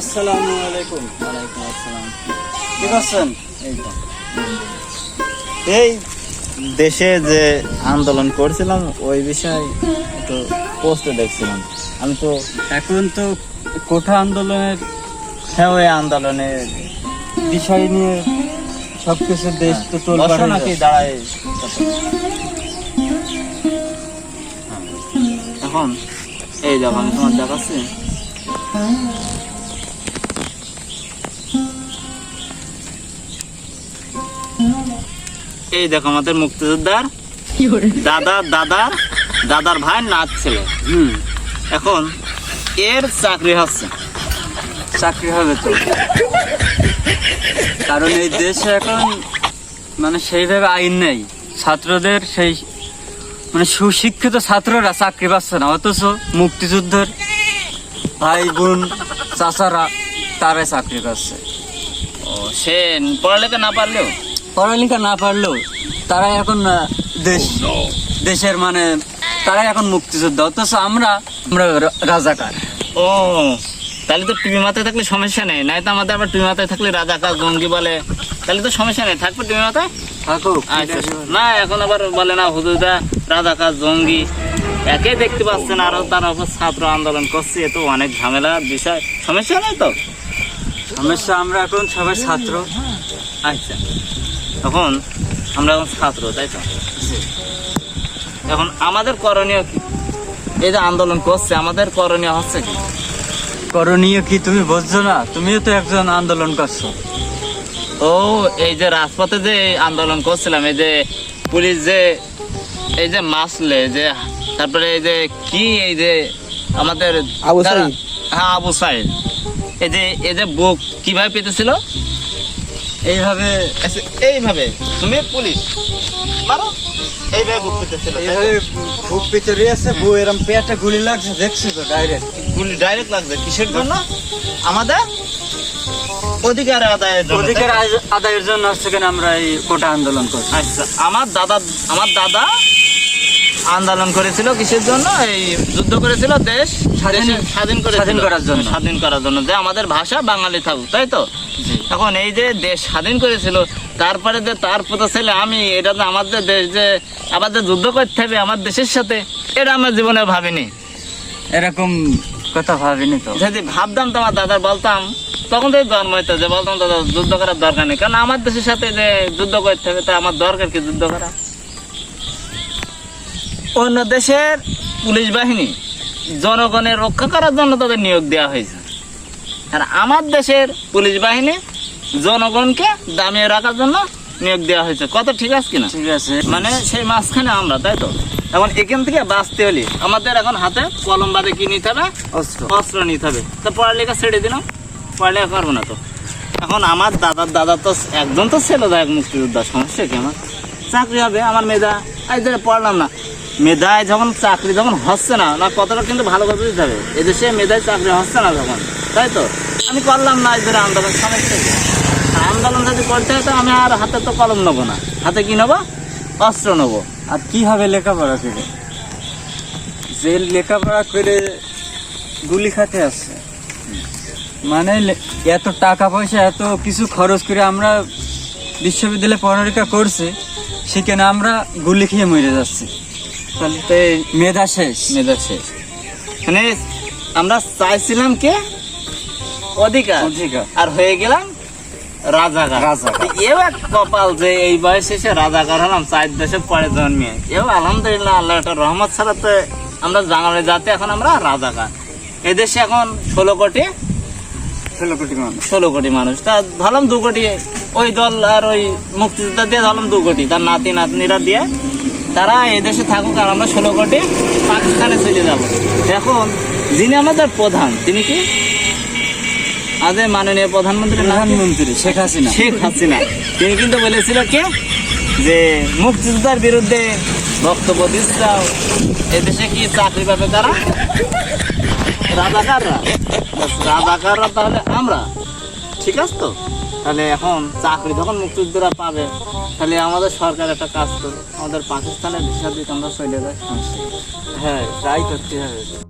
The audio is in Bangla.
আসসালামু আলাইকুম। ওয়ালাইকুম আসসালাম কি করছেন এই তো এই দেশে যে আন্দোলন করছিলাম ওই বিষয়ে একটু পোস্টে দেখছিলাম। আমি তো এখন তো কোঠা আন্দোলনের হ্যাঁ ওই আন্দোলনে বিষয় নিয়ে সবকিছু দেশ তো তোল বসো নাকি দাঁড়ায় এখন এই দেখো আমি তোমার দেখাচ্ছি। এই দেখো আমাদের মুক্তিযোদ্ধার দাদা দাদার দাদার ভাই নাচ ছেলে। হুম। এখন এর চাকরি হচ্ছে। চাকরি হবে তো। কারণ এই দেশে এখন মানে সেইভাবে আইন নেই। ছাত্রদের সেই মানে সুশিক্ষিত ছাত্ররা চাকরি পাচ্ছে না। অথচ মুক্তিযুদ্ধের ভাই বোন চাচারা তারাই চাকরি পাচ্ছে। ও সে পড়ালেখা না পারলেও পড়ালেখা না পারলেও তারা এখন দেশ দেশের মানে তারাই এখন মুক্তিযোদ্ধা। অথচ আমরা আমরা রাজাকার। ও তাহলে তো টিভি মাথায় থাকলে সমস্যা নেই। নাই তো আমাদের আবার টিভি মাথায় থাকলে রাজাকার জঙ্গি বলে। তাহলে তো সমস্যা নেই। থাকবে টিভি মাথায়? থাকুক আচ্ছা। না এখন আবার বলে না হুদুদা রাজাকার জঙ্গি। একে দেখতে পাচ্ছেন আরও তার উপর ছাত্র আন্দোলন করছে। এ তো অনেক ঝামেলার বিষয়। সমস্যা নেই তো? সমস্যা আমরা এখন সবাই ছাত্র। আচ্ছা। এখন আমরা এখন ছাত্র তাই তো? এখন আমাদের করণীয় কি? এই যে আন্দোলন করছে আমাদের করণীয় হচ্ছে কি? করণীয় কি তুমি বুঝছ না? তুমিও তো একজন আন্দোলন করছ। ও এই যে রাজপথে যে আন্দোলন করছিলাম এই যে পুলিশ যে এই যে মাসলে যে তারপরে এই যে কি এই যে আমাদের হ্যাঁ আবু সাইদ। এই যে এই যে বুক কীভাবে পেতেছিল? এইভাবে এইভাবে তুমি পুলিশ। মারো। এইভাবে বুক পেতেছিল এইভাবে বুক ভিতরে আছে বউ এরম পেটে গুলি লাগছে দেখছি তো ডাইরেক্ট গুলি ডাইরেক্ট লাগছে কিসের জন্য? আমাদের অধিকার আদায়ের জন্য অধিকার আয়- আদায়ের জন্য হচ্ছে কেন আমরা এই কোটা আন্দোলন করি আচ্ছা আমার দাদা আমার দাদা আন্দোলন করেছিল কিসের জন্য? এই যুদ্ধ করেছিল দেশ স্বাধীন- স্বাধীন করে স্বাধীন করার জন্য। স্বাধীন করার জন্য। যে আমাদের ভাষা বাঙালি থাকুক তাই তো? এখন এই যে দেশ স্বাধীন করেছিল তারপরে যে তার পুতো ছেলে আমি এটা তো আমাদের দেশ যে আমাদের যুদ্ধ করতে হবে আমার দেশের সাথে এটা আমার জীবনে ভাবিনি। এরকম কথা ভাবিনি তো। যদি ভাবতাম তো আমার দাদার বলতাম তখন তো জন্ম হইতো যে বলতাম দাদা যুদ্ধ করার দরকার নেই। কারণ আমার দেশের সাথে যে যুদ্ধ করতে হবে তা আমার দরকার কি যুদ্ধ করা? অন্য দেশের পুলিশ বাহিনী জনগণের রক্ষা করার জন্য তাদের নিয়োগ দেওয়া হয়েছে। আর আমার দেশের পুলিশ বাহিনী জনগণকে দামিয়ে রাখার জন্য নিয়োগ দেওয়া হয়েছে। কত ঠিক আছে কিনা? ঠিক আছে। মানে সেই মাঝখানে আমরা তাই তো? এখন এখান থেকে বাঁচতে হলে আমাদের এখন হাতে কলম বাদে কি নিতে হবে? অস্ত্র। অস্ত্র নিতে হবে। তো পড়ালেখা ছেড়ে দিলাম। পড়ালেখা করব না তো। এখন আমার দাদার দাদা তো একজন তো ছিল দেখ মুক্তিযোদ্ধা সমস্যা কি আমার? চাকরি হবে আমার মেধা। যে পড়লাম না। মেধায় যখন চাকরি যখন হচ্ছে না না কতটা কিন্তু ভালো কথা দিতে হবে। এদেশে মেধায় চাকরি হচ্ছে না যখন, তাই তো? আমি করলাম না ধরে আন্দোলন কি? আর আন্দোলন যদি করতে হয় তো আমি আর হাতে তো কলম নেব না। হাতে কি নেব? অস্ত্র নেব। আর কীভাবে লেখাপড়া করে? যে লেখাপড়া করে গুলি খাতে আসছে। মানে এত টাকা পয়সা, এত কিছু খরচ করে আমরা বিশ্ববিদ্যালয়ে পড়ালেখা করছি, সেখানে আমরা গুলি খেয়ে মরে যাচ্ছি। তাহলে মেধা শেষ। মেধা শেষ। মানে আমরা চাইছিলাম কে? অধিকার। অধিকার। আর হয়ে গেলাম রাজাকার। রাজাকার। এও এক কপাল যে এই বয়সে এসে রাজাকার হলাম চার দেশে পরে জন্মিয়ে এও আলহামদুলিল্লাহ আল্লাহ একটা রহমত ছাড়া তো আমরা বাঙালি জাতি এখন আমরা রাজাকার। এদেশে এখন ষোলো কোটি। ষোলো কোটি মানুষ। ষোলো কোটি মানুষ। তা ধরলাম দু কোটি ওই দল আর ওই মুক্তিযোদ্ধা দিয়ে ধরলাম দু কোটি। তার নাতি নাতনিরা দিয়ে তারা এদেশে থাকুক আর আমরা ষোলো কোটি পাকিস্তানে চলে যাব। এখন যিনি আমাদের প্রধান তিনি কি? আমাদের মাননীয় প্রধানমন্ত্রী নাম প্রধানমন্ত্রী শেখ হাসিনা। শেখ হাসিনা। তিনি কিন্তু বলেছিল কে? যে মুক্তিযোদ্ধার বিরুদ্ধে বক্তব্য দিচ্ছাও এদেশে কি চাকরি পাবে তারা? রাজাকাররা। রাজাকাররা তাহলে আমরা। ঠিক আছে তো? তাহলে এখন চাকরি যখন মুক্তিযোদ্ধারা পাবে, তাহলে আমাদের সরকার একটা কাজ করবে আমাদের পাকিস্তানের ভিসা দিতে আমরা চলে যাই। হ্যাঁ তাই করতে হবে